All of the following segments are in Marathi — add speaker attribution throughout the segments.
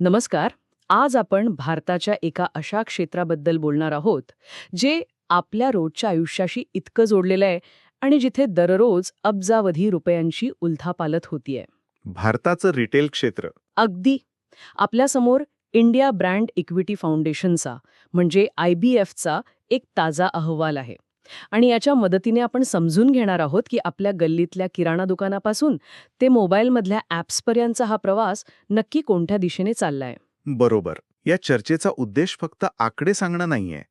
Speaker 1: नमस्कार. आज आपण भारताच्या एका अशा क्षेत्राबद्दल बोलणार आहोत जे आपल्या रोजच्या आयुष्याशी इतकं जोडलेलं आहे आणि जिथे दररोज अब्जावधी रुपयांची उलथापालत होतीये.
Speaker 2: भारताचं रिटेल क्षेत्र.
Speaker 1: अगदी. आपल्यासमोर इंडिया ब्रँड इक्विटी फाउंडेशनचा म्हणजे आय बी एफचा एक ताजा अहवाल आहे. आणि याच्या मदतीने आपण समजून घेणार आहोत की आपल्या गल्लीतल्या किराणा दुकानापासून ते मोबाईलमधल्या ॲप्सपर्यंतचा हा प्रवास नक्की कोणत्या दिशेने चाललाय?
Speaker 2: बरोबर. या चर्चेचा उद्देश फक्त आकडे सांगणं नाहीये.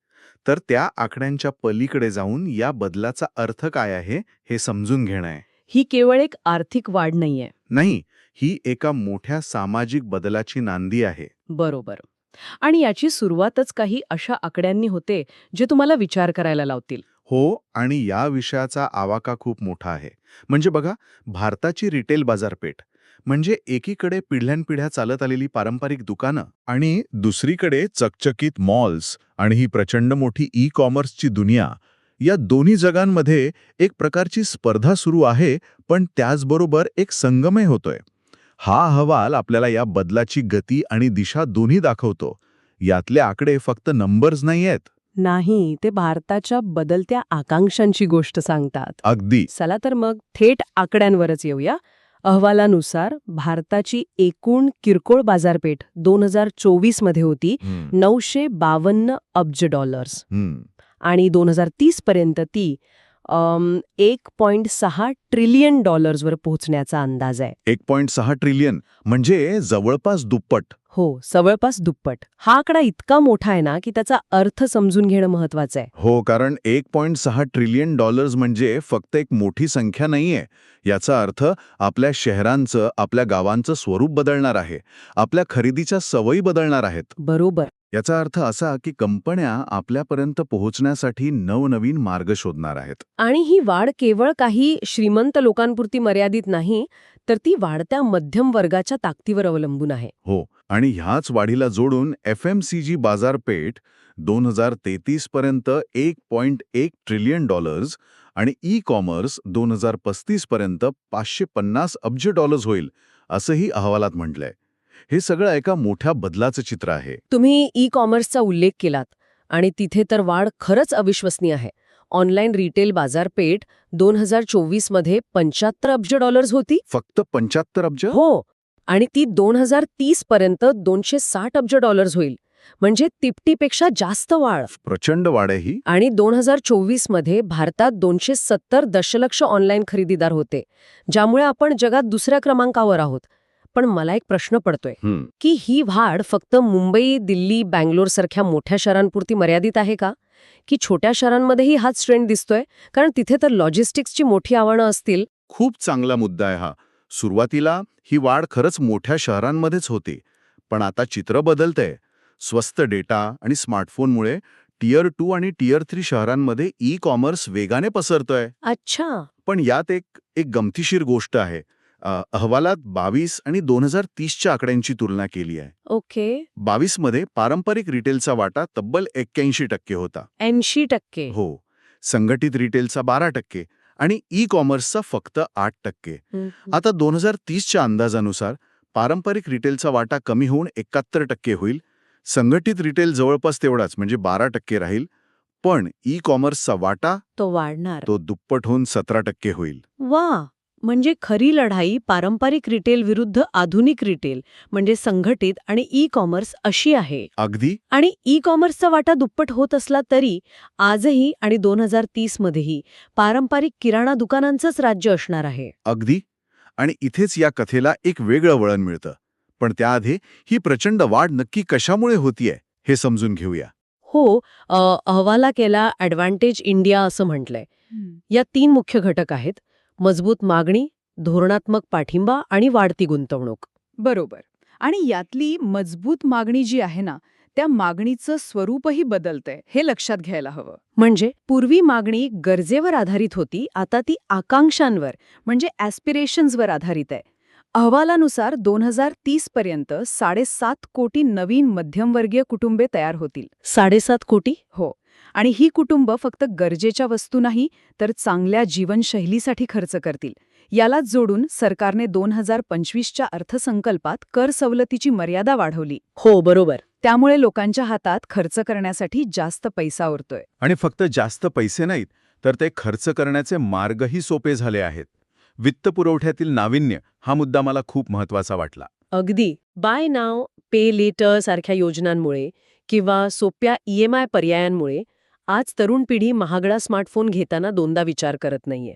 Speaker 2: तर त्या आकड्यांच्या पलीकडे जाऊन या बदलाचा अर्थ काय आहे हे समजून घेणं आहे.
Speaker 1: ही केवळ एक आर्थिक वाढ नाहीये.
Speaker 2: नाही ही एका मोठ्या सामाजिक बदलाची नांदी आहे.
Speaker 1: बरोबर. आणि याची सुरुवातच काही अशा आकड्यांनी होते जे तुम्हाला विचार करायला लावतील.
Speaker 2: हो आणि या विषयाचा आवाका खूप मोठा आहे. म्हणजे बघा भारताची रिटेल बाजारपेठ म्हणजे एकीकडे पिढ्यानपिढ्या चालत आलेली पारंपरिक दुकानं आणि दुसरीकडे चकचकीत मॉल्स आणि ही प्रचंड मोठी ई कॉमर्सची दुनिया या दोन्ही जगांमध्ये एक प्रकारची स्पर्धा सुरू आहे पण त्याचबरोबर एक संगमय होतोय. हा अहवाल आपल्याला या बदलाची गती आणि दिशा दोन्ही दाखवतो. यातले आकडे फक्त नंबर्स नाही आहेत
Speaker 1: नाही ते भारताच्या बदलत्या आकांक्षांची गोष्ट सांगतात.
Speaker 2: अगदी.
Speaker 1: चला तर मग थेट आकड्यांवरच येऊया. अहवालानुसार भारताची एकूण किरकोळ बाजारपेठ दोन हजार चोवीसमध्ये होती. नऊशे बावन्न अब्ज डॉलर्स. आणि दोन हजार तीस पर्यंत ती एक पॉइंट सहा ट्रिलियन डॉलर्सवर पोहोचण्याचा अंदाज आहे.
Speaker 2: एक पॉइंट सहा ट्रिलियन? म्हणजे जवळपास दुप्पट.
Speaker 1: हो जवळपास दुप्पट. हा आकडा इतका मोठा आहे ना की त्याचा अर्थ समजून घेणं महत्वाचं आहे.
Speaker 2: हो कारण एक पॉइंट सहा ट्रिलियन डॉलर्स म्हणजे फक्त एक मोठी संख्या नाहीये. याचा अर्थ आपल्या शहरांचं आपल्या गावांचं स्वरूप बदलणार आहे. आपल्या खरेदीच्या सवयी बदलणार आहेत.
Speaker 1: बरोबर.
Speaker 2: याचा अर्थ असा की कंपन्या आपल्यापर्यंत पोहोचण्यासाठी नवनवीन मार्ग शोधणार आहेत.
Speaker 1: आणि ही वाढ केवळ काही श्रीमंत लोकांपुरती मर्यादित नाही तर ती वाढत्या मध्यम वर्गाच्या ताकदीवर अवलंबून आहे.
Speaker 2: हो आणि ह्याच वाढीला जोडून एफ एम सी जी बाजारपेठ दोन हजार तेहतीस पर्यंत एक पॉइंट एक ट्रिलियन डॉलर्स आणि ई कॉमर्स दोन हजार पस्तीस पर्यंत पाचशे पन्नास अब्ज डॉलर्स होईल असंही अहवालात म्हटलंय. हे सगळं एका मोठ्या बदलाचं चित्र आहे.
Speaker 1: तुम्ही ई कॉमर्सचा उल्लेख केलात आणि तिथे तर वाढ खरंच अविश्वसनीय आहे. ऑनलाईन रिटेल बाजारपेठ दोन हजार चोवीसमध्ये पंच्याहत्तर अब्ज डॉलर्स होती?
Speaker 2: फक्त पंच्याहत्तर अब्ज?
Speaker 1: हो. आणि ती दोन हजार तीस पर्यंत दोनशे साठ अब्ज डॉलर्स होईल. म्हणजे तिपटीपेक्षा जास्त वाढ.
Speaker 2: प्रचंड वाढ आहे ही.
Speaker 1: आणि दोन हजार चोवीसमध्ये भारतात दोनशे सत्तर दशलक्ष ऑनलाईन खरेदीदार होते ज्यामुळे आपण जगात दुसऱ्या क्रमांकावर आहोत. पण मला एक प्रश्न पडतोय. की ही वाढ फक्त मुंबई दिल्ली बँगलोर सारख्या मोठ्या शहरांपुरती मर्यादित आहे का? की छोट्या शहरांमध्येही हाच ट्रेंड दिसतोय? कारण तिथे तर लॉजिस्टिक्सची मोठी आव्हानं असतील.
Speaker 2: खूप चांगला मुद्दा आहे हा. सुरुवातीला ही वाढ खरंच मोठ्या शहरांमध्येच होती. पण आता चित्र बदलतंय. स्वस्त डेटा आणि स्मार्टफोनमुळे टियर टू आणि टियर थ्री शहरांमध्ये ई कॉमर्स वेगाने पसरतोय.
Speaker 1: अच्छा.
Speaker 2: पण यात एक एक गमतीशीर गोष्ट आहे. अहवालात बावीस आणि दोन हजार तीसच्या आकड्यांची तुलना केली आहे.
Speaker 1: ओके.
Speaker 2: बावीसमध्ये पारंपरिक रिटेलचा वाटा तब्बल एक्क्याऐंशी टक्के होता.
Speaker 1: ऐंशी टक्के.
Speaker 2: हो. संघटित रिटेलचा बारा टक्के आणि ई कॉमर्सचा फक्त आठ टक्के. आता दोन हजार तीसच्या अंदाजानुसार पारंपरिक रिटेलचा वाटा कमी होऊन एकाहत्तर टक्के होईल. संघटित रिटेल जवळपास तेवढाच म्हणजे बारा टक्के राहील. पण ई कॉमर्सचा वाटा
Speaker 1: तो वाढणार.
Speaker 2: तो दुप्पट होऊन सतरा टक्के होईल.
Speaker 1: वा! म्हणजे खरी लढाई पारंपरिक रिटेल विरुद्ध आधुनिक रिटेल म्हणजे संघटित आणि ई कॉमर्स अशी आहे.
Speaker 2: अगदी?
Speaker 1: आणि ई कॉमर्सचा वाटा दुप्पट होत असला तरी आजही आणि दोन हजार तीस मध्येही पारंपरिक किराणा दुकानांचंच राज्य असणार आहे.
Speaker 2: अगदी? आणि इथेच या कथेला एक वेगळं वळण मिळतं. पण त्याआधी ही प्रचंड वाढ नक्की कशामुळे होतीये हे समजून घेऊया.
Speaker 1: हो अहवाला केला ॲडव्हान्टेज इंडिया असं म्हटलंय. या तीन मुख्य घटक आहेत. मजबूत मागणी धोरणात्मक पाठिंबा आणि वाढती गुंतवणूक.
Speaker 3: बरोबर. आणि यातली मजबूत मागणी जी आहे ना त्या मागणीचं स्वरूपही बदलतंय हे लक्षात घ्यायला हवं.
Speaker 1: म्हणजे?
Speaker 3: पूर्वी मागणी गरजेवर आधारित होती आता ती आकांक्षांवर म्हणजे ॲस्पिरेशन्सवर आधारित आहे. अहवालानुसार दोन हजार तीस पर्यंत साडेसात कोटी नवीन मध्यमवर्गीय कुटुंबे तयार होतील.
Speaker 1: साडेसात कोटी?
Speaker 3: हो. आणि ही कुटुंब फक्त गरजेच्या वस्तू नाही तर चांगल्या जीवनशैलीसाठी खर्च करतील. यालाच जोडून सरकारने दोन हजार पंचवीसच्या अर्थसंकल्पात कर सवलतीची मर्यादा वाढवली.
Speaker 1: हो बरोबर.
Speaker 3: त्यामुळे लोकांच्या हातात खर्च करण्यासाठी जास्त पैसा उरतोय.
Speaker 2: आणि फक्त जास्त पैसे नाहीत तर ते खर्च करण्याचे मार्गही सोपे झाले आहेत. वित्तपुरवठ्यातील नाविन्य हा मुद्दा मला खूप महत्त्वाचा वाटला.
Speaker 1: अगदी. बाय नाव पे लेटर सारख्या योजनांमुळे किंवा सोप्या ई एम आय पर्यायांमुळे आज तरुण पिढी महागडा स्मार्टफोन घेताना दोनदा विचार करत नाहीये.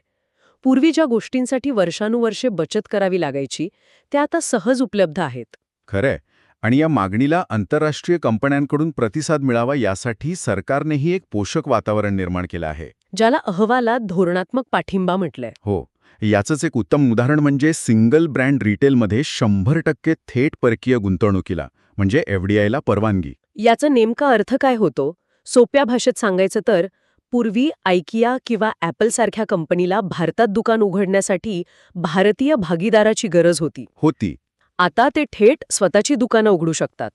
Speaker 1: पूर्वी ज्या गोष्टींसाठी वर्षानुवर्षे बचत करावी लागायची त्या आता सहज उपलब्ध आहेत.
Speaker 2: खरंय. आणि या मागणीला आंतरराष्ट्रीय कंपन्यांकडून प्रतिसाद मिळावा यासाठी सरकारनेही एक पोषक वातावरण निर्माण केलं आहे.
Speaker 1: ज्याला अहवालात धोरणात्मक पाठिंबा म्हटलंय.
Speaker 2: हो. याचंच एक उत्तम उदाहरण म्हणजे सिंगल ब्रँड रिटेलमध्ये शंभर टक्के थेट परकीय गुंतवणुकीला म्हणजे एफडीआयला परवानगी.
Speaker 1: याचा नेमका अर्थ काय होतो? सोप्या भाषेत सांगायचं तर पूर्वी आयकिया किंवा ॲपल सारख्या कंपनीला भारतात दुकान उघडण्यासाठी भारतीय भागीदाराची गरज होती.
Speaker 2: होती.
Speaker 1: आता ते थेट स्वतःची दुकानं उघडू शकतात.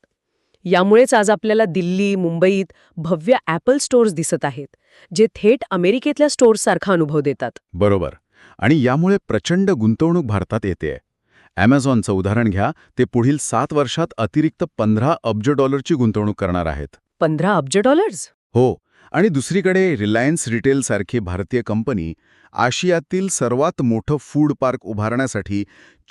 Speaker 1: यामुळेच आज आपल्याला दिल्ली मुंबईत भव्य ॲपल स्टोअर्स दिसत आहेत जे थेट अमेरिकेतल्या स्टोअर्ससारखा अनुभव देतात.
Speaker 2: बरोबर. आणि यामुळे प्रचंड गुंतवणूक भारतात येते. ॲमेझॉनचं उदाहरण घ्या ते पुढील सात वर्षात अतिरिक्त पंधरा अब्ज डॉलरची गुंतवणूक करणार आहेत.
Speaker 1: पंधरा अब्ज डॉलर्स?
Speaker 2: हो आणि दुसरीकडे रिलायन्स रिटेलसारखी भारतीय कंपनी आशियातील सर्वात मोठं फूड पार्क उभारण्यासाठी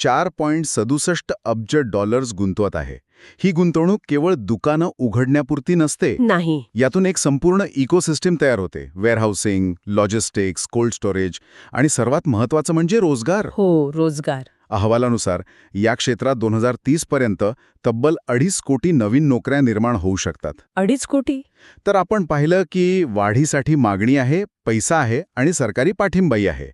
Speaker 2: चार पॉईंट सदुसष्ट अब्ज डॉलर्स गुंतवत आहे. ही गुंतवणूक केवळ दुकानं उघडण्यापुरती नसते.
Speaker 1: नाही.
Speaker 2: यातून एक संपूर्ण इकोसिस्टीम तयार होते. वेअरहाऊसिंग लॉजिस्टिक्स कोल्ड स्टोरेज आणि सर्वात महत्त्वाचं म्हणजे रोजगार.
Speaker 1: हो रोजगार.
Speaker 2: अहवालानुसार या क्षेत्रात दोन हजार पर्यंत तब्बल अडीच कोटी नवीन नोकऱ्या निर्माण होऊ शकतात.
Speaker 1: अडीच कोटी?
Speaker 2: तर आपण पाहिलं की वाढीसाठी मागणी आहे पैसा आहे आणि सरकारी पाठिंबाही आहे.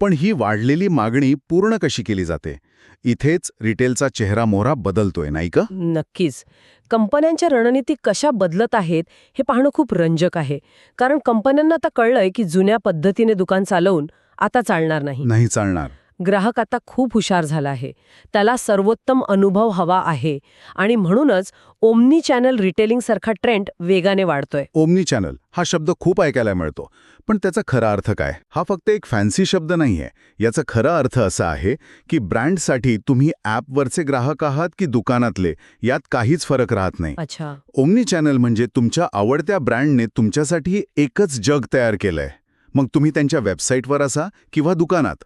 Speaker 2: पण ही वाढलेली मागणी पूर्ण कशी केली जाते? इथेच रिटेलचा चेहरा मोहरा बदलतोय नाही का?
Speaker 1: नक्कीच. कंपन्यांच्या रणनीती कशा बदलत आहेत हे पाहणं खूप रंजक आहे. कारण कंपन्यांना आता कळलंय की जुन्या पद्धतीने दुकान चालवून आता चालणार नाही.
Speaker 2: नाही चालणार.
Speaker 1: ग्राहक आता खूप हुशार झाला आहे. त्याला सर्वोत्तम अनुभव हवा आहे. आणि म्हणूनच ओमनी चॅनल रिटेलिंग सारखा ट्रेंड वेगाने वाढतोय.
Speaker 2: ओमनी चॅनल हा शब्द खूप ऐकायला मिळतो. पण त्याचा खरा अर्थ काय? हा फक्त एक फॅन्सी शब्द नाहीये. याचा खरा अर्थ असा आहे की ब्रँडसाठी तुम्ही ॲपवरचे ग्राहक आहात की दुकानातले यात काहीच फरक राहत नाही.
Speaker 1: अच्छा.
Speaker 2: ओमनी चॅनल म्हणजे तुमच्या आवडत्या ब्रँडने तुमच्यासाठी एकच जग तयार केलंय. मग तुम्ही त्यांच्या वेबसाईटवर असा किंवा दुकानात?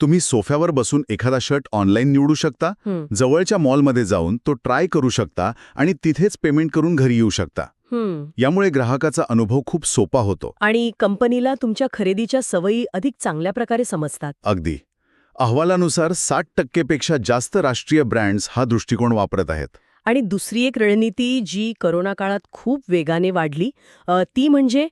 Speaker 2: तुम्ही सोफ्यावर बसून एखादा शर्ट ऑनलाईन निवडू शकता. जवळच्या मॉलमध्ये जाऊन तो ट्राय करू शकता आणि तिथेच पेमेंट करून घरी येऊ शकता. यामुळे ग्राहकाचा अनुभव खूप सोपा होतो.
Speaker 1: आणि कंपनीला तुमच्या खरेदीच्या सवयी अधिक चांगल्या प्रकारे समजतात.
Speaker 2: अगदी. अहवालानुसार साठ टक्केपेक्षा जास्त राष्ट्रीय ब्रँड्स हा दृष्टिकोन वापरत आहेत.
Speaker 1: आणि दुसरी एक रणनीती जी करोना काळात खूप वेगाने वाढली ती म्हणजे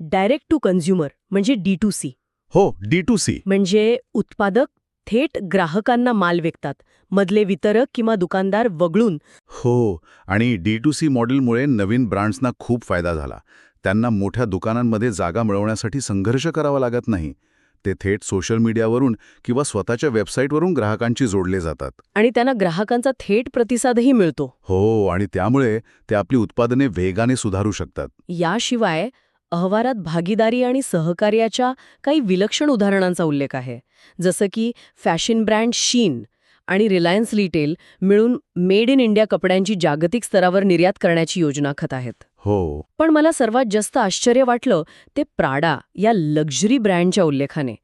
Speaker 1: डायरेक्ट टू कन्झ्युमर म्हणजे डी टू सी
Speaker 2: हो डी टू सी
Speaker 1: म्हणजे उत्पादक थेट ग्राहकांना माल विकतात मधले वितरक किंवा दुकानदार वगळून.
Speaker 2: हो आणि डी टू सी मॉडेलमुळे नवीन ब्रँड्सना खूप फायदा झाला. त्यांना मोठ्या दुकानांमध्ये जागा मिळवण्यासाठी संघर्ष करावा लागत नाही. ते थेट सोशल मीडियावरून किंवा स्वतःच्या वेबसाईटवरून ग्राहकांची जोडले जातात.
Speaker 1: आणि त्यांना ग्राहकांचा थेट प्रतिसादही मिळतो.
Speaker 2: हो आणि त्यामुळे ते आपली उत्पादने वेगाने सुधारू शकतात.
Speaker 1: याशिवाय अहवालात भागीदारी आणि सहकार्याच्या काही विलक्षण उदाहरणांचा उल्लेख आहे. जसं की फॅशन ब्रँड शीन आणि रिलायन्स रिटेल मिळून मेड इन इंडिया कपड्यांची जागतिक स्तरावर निर्यात करण्याची योजना आखत आहेत.
Speaker 2: हो.
Speaker 1: पण मला सर्वात जास्त आश्चर्य वाटलं ते प्राडा या लक्झरी ब्रँडच्या उल्लेखाने.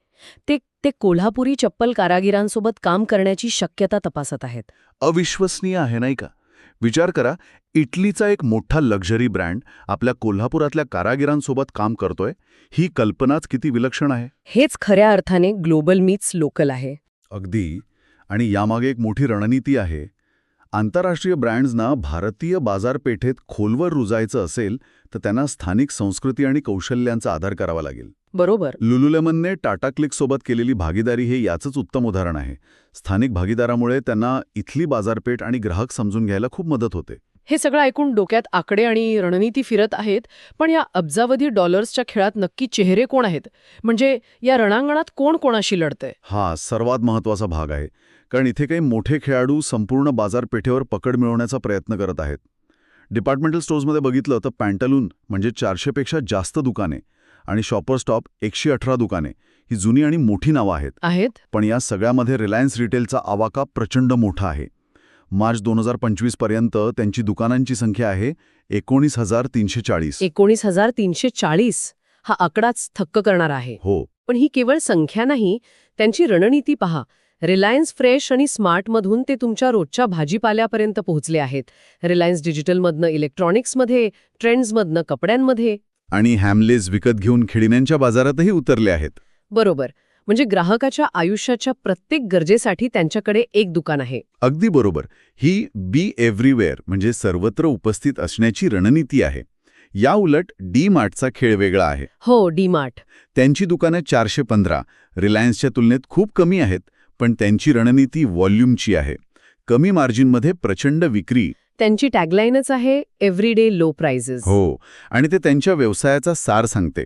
Speaker 1: ते ते कोल्हापुरी चप्पल कारागिरांसोबत काम करण्याची शक्यता तपासत आहेत.
Speaker 2: अविश्वसनीय आहे नाही का? विचार करा इटलीचा एक मोठा लक्झरी ब्रँड आपल्या कोल्हापुरातल्या कारागिरांसोबत काम करतोय. ही कल्पनाच किती विलक्षण आहे.
Speaker 1: हेच खऱ्या अर्थाने ग्लोबल मीट्स लोकल आहे.
Speaker 2: अगदी. आणि यामागे एक मोठी रणनीती आहे. आंतरराष्ट्रीय ब्रँड्सना भारतीय बाजारपेठेत खोलवर रुजायचं असेल तर त्यांना स्थानिक संस्कृती आणि कौशल्यांचा आधार करावा लागेल.
Speaker 1: बरोबर.
Speaker 2: लुलुलेमनने टाटा क्लिकसोबत केलेली भागीदारी हे याचंच उत्तम उदाहरण आहे. स्थानिक भागीदारामुळे त्यांना इथली बाजारपेठ आणि ग्राहक समजून घ्यायला खूप मदत होते.
Speaker 1: हे सगळं ऐकून डोक्यात आकडे आणि रणनीती फिरत आहेत पण या अब्जावधी डॉलर्सच्या खेळात नक्की चेहरे कोण आहेत? म्हणजे या रणांगणात कोण कोणाशी लढतंय?
Speaker 2: हा सर्वात महत्त्वाचा भाग आहे. कारण इथे काही मोठे खेळाडू संपूर्ण बाजारपेठेवर पकड मिळवण्याचा प्रयत्न करत आहेत. डिपार्टमेंटल स्टोर्समध्ये बघितलं तर पॅन्टलून म्हणजे चारशेपेक्षा जास्त दुकाने आणि शॉपर स्टॉप एकशे अठरा दुकाने ही जुनी आणि मोठी नावं आहेत.
Speaker 1: आहेत?
Speaker 2: पण या सगळ्यामध्ये रिलायन्स रिटेलचा आवाका प्रचंड मोठा आहे. मार्च दोन हजार पंचवीसपर्यंत त्यांची दुकानांची संख्या आहे एकोणीस हजार तीनशे चाळीस.
Speaker 1: एकोणीस हजार तीनशे चाळीस हा आकडाच थक्क करणार आहे.
Speaker 2: हो.
Speaker 1: पण ही केवळ संख्या नाही त्यांची रणनीती पहा. रिलायन्स फ्रेश आणि स्मार्टमधून ते तुमच्या रोजच्या भाजीपाल्यापर्यंत पोहोचले आहेत. रिलायन्स डिजिटलमधनं इलेक्ट्रॉनिक्समध्ये ट्रेंड्समधनं कपड्यांमध्ये.
Speaker 2: आणि हॅमलेस विकत घेऊन खेळण्यांच्या बाजारातही उतरले आहेत.
Speaker 1: बरोबर. म्हणजे ग्राहकाच्या आयुष्याच्या प्रत्येक गरजेसाठी त्यांच्याकडे एक दुकान आहे.
Speaker 2: अगदी बरोबर. ही बी एव्हरीवेअर म्हणजे सर्वत्र उपस्थित असण्याची रणनीती आहे. या उलट डी मार्टचा खेळ वेगळा आहे.
Speaker 1: हो डीमार्ट
Speaker 2: त्यांची दुकानं चारशे पंधरा रिलायन्सच्या तुलनेत खूप कमी आहेत. पण त्यांची रणनीती व्हॉल्यूमची आहे. कमी मार्जिनमध्ये प्रचंड विक्री.
Speaker 1: त्यांची टॅगलाईनच आहे एव्हरीडे लो प्राइजेस
Speaker 2: हो आणि ते त्यांच्या व्यवसायाचा सार सांगते.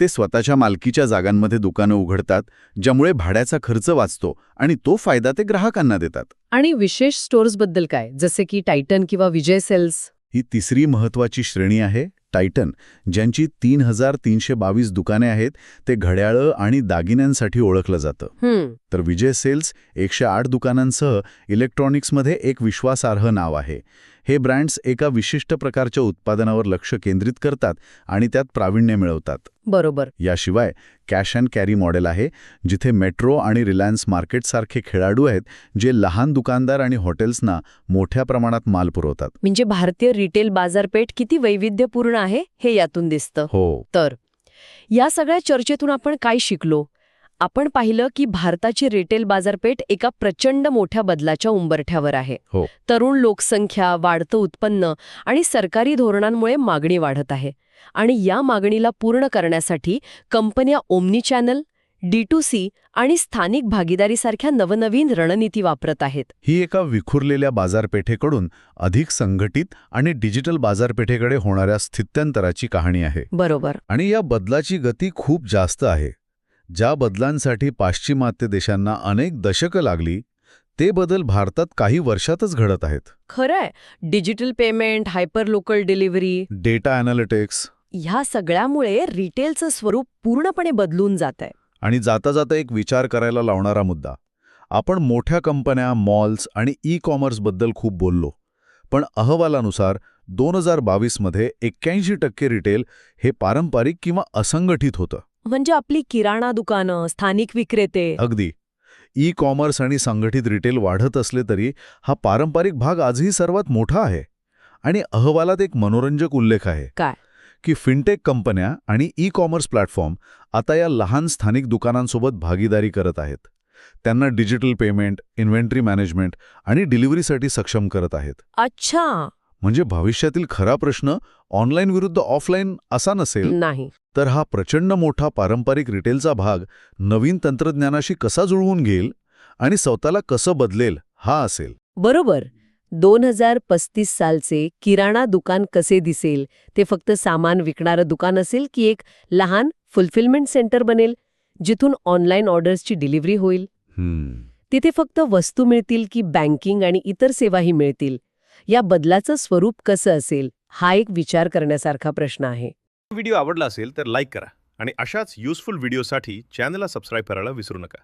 Speaker 2: ते स्वतःच्या मालकीच्या जागांमध्ये दुकानं उघडतात ज्यामुळे भाड्याचा खर्च वाचतो आणि तो फायदा ते ग्राहकांना देतात.
Speaker 1: आणि विशेष स्टोअर्सबद्दल काय? जसे की टायटन किंवा विजय सेल्स?
Speaker 2: ही तिसरी महत्वाची श्रेणी आहे. टायटन ज्यांची तीन हजार तीनशे बावीस दुकाने आहेत ते घड्याळं आणि दागिन्यांसाठी ओळखलं जातं. तर विजय सेल्स एकशे आठ दुकानांसह इलेक्ट्रॉनिक्समध्ये एक विश्वासार्ह नाव आहे. हे ब्रँड्स एका विशिष्ट प्रकारच्या उत्पादनावर लक्ष केंद्रित करतात आणि त्यात प्रावीण्य मिळवतात.
Speaker 1: बरोबर.
Speaker 2: याशिवाय कॅश अँड कॅरी मॉडेल आहे जिथे मेट्रो आणि रिलायन्स मार्केटसारखे खेळाडू आहेत जे लहान दुकानदार आणि हॉटेल्सना मोठ्या प्रमाणात माल पुरवतात.
Speaker 1: म्हणजे भारतीय रिटेल बाजारपेठ किती वैविध्यपूर्ण आहे हे यातून दिसतं.
Speaker 2: हो.
Speaker 1: तर या सगळ्या चर्चेतून आपण काय शिकलो? आपण पाहिलं की भारताची रिटेल बाजारपेठ एका प्रचंड मोठ्या बदलाच्या उंबरठ्यावर आहे.
Speaker 2: हो.
Speaker 1: तरुण लोकसंख्या वाढतं उत्पन्न आणि सरकारी धोरणांमुळे मागणी वाढत आहे. आणि या मागणीला पूर्ण करण्यासाठी कंपन्या omni channel D to C आणि स्थानिक भागीदारीसारख्या नवनवीन रणनीती वापरत आहेत.
Speaker 2: ही एका विखुरलेल्या बाजारपेठेकडून अधिक संघटित आणि डिजिटल बाजारपेठेकडे होणाऱ्या स्थित्यंतराची कहाणी आहे.
Speaker 1: बरोबर.
Speaker 2: आणि या बदलाची गती खूप जास्त आहे. ज्या बदलांसाठी पाश्चिमात्य देशांना अनेक दशकं लागली ते बदल भारतात काही वर्षातच घडत आहेत.
Speaker 1: खरंय. Digital payment hyper local delivery.
Speaker 2: Data analytics
Speaker 1: ह्या सगळ्यामुळे रिटेलचं स्वरूप पूर्णपणे बदलून जात आहे
Speaker 2: आणि जाता जाता एक विचार करायला लावणारा मुद्दा. आपण मोठ्या कंपन्या मॉल्स आणि ई कॉमर्सबद्दल खूप बोललो. पण अहवालानुसार दोन हजार बावीसमध्ये एक्क्याऐंशी टक्के रिटेल हे पारंपरिक किंवा असंघटित होतं.
Speaker 1: म्हणजे आपली किराणा दुकानं स्थानिक विक्रेते.
Speaker 2: अगदी. ई कॉमर्स आणि संघटित रिटेल वाढत असले तरी हा पारंपरिक भाग आजही सर्वात मोठा आहे. आणि अहवालात एक मनोरंजक उल्लेख आहे.
Speaker 1: काय?
Speaker 2: की फिनटेक कंपन्या आणि ई कॉमर्स प्लॅटफॉर्म आता या लहान स्थानिक दुकानांसोबत भागीदारी करत आहेत. त्यांना डिजिटल पेमेंट इन्व्हेंटरी मॅनेजमेंट आणि डिलिव्हरीसाठी सक्षम करत आहेत.
Speaker 1: अच्छा!
Speaker 2: म्हणजे भविष्यातील खरा प्रश्न ऑनलाईन विरुद्ध ऑफलाईन असा नसेल?
Speaker 1: नाही.
Speaker 2: तर हा प्रचंड मोठा पारंपरिक रिटेलचा भाग नवीन तंत्रज्ञानाशी कसा जुळवून घेईल आणि स्वतःला कसं बदलेल हा असेल.
Speaker 1: बरोबर. दोन हजार पस्तीस सालचे किराणा दुकान कसे दिसेल? ते फक्त सामान विकणारं दुकान असेल की एक लहान फुलफिलमेंट सेंटर बनेल जिथून ऑनलाईन ऑर्डर्सची डिलिव्हरी होईल. तिथे फक्त वस्तू मिळतील की बँकिंग आणि इतर सेवाही मिळतील? या बदलाचं स्वरूप कसं असेल? हा एक विचार करण्यासारखा प्रश्न आहे.
Speaker 4: व्हिडिओ आवडला असेल तर लाईक करा आणि अशाच युजफुल व्हिडिओसाठी चॅनलला सबस्क्राईब करायला विसरू नका.